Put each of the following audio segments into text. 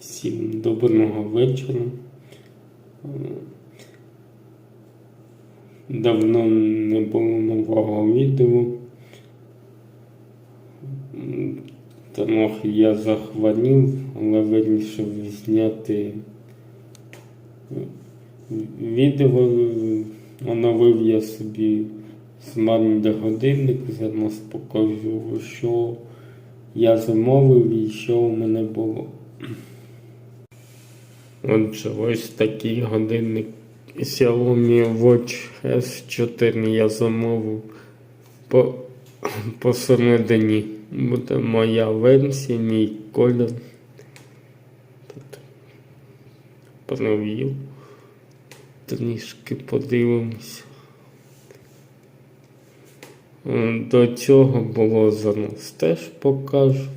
Всім доброго вечора. Давно не було нового відео. Трохи я захворів, але вирішив зняти відео. Оновив я собі смарт-годинник, зараз покажу, що я замовив і що у мене було. Отже, ось такий годинник Xiaomi Watch S4 я замовив по, посередині. Буде моя версія, мій колір. Провів. Трішки подивимося. Е, До цього було зараз теж покажу.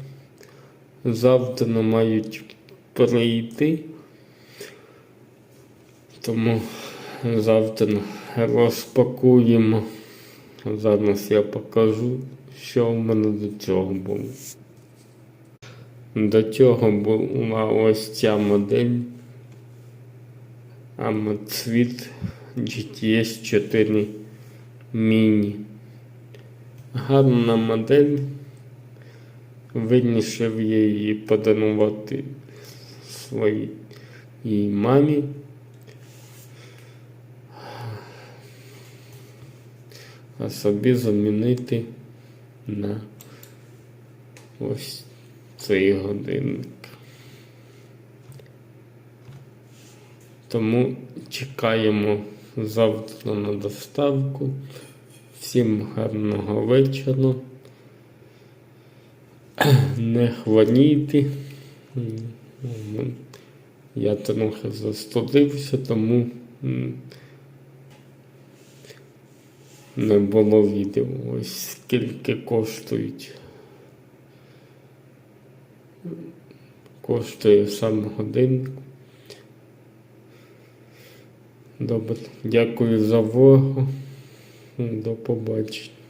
Завтра мають прийти. Тому завтра розпакуємо. Зараз я покажу, що в мене до цього було. До цього була ось ця модель Amazfit GTS 4 Mini. Гарна модель. Вирішив я її подарувати своїй мамі. А собі замінити на ось цей годинник. Тому чекаємо завтра на доставку. Всім гарного вечора. Не хворійте. Я трохи застудився, тому не було відео. Ось скільки коштують. Коштує сам годинник. Добре, дякую за увагу. До побачення.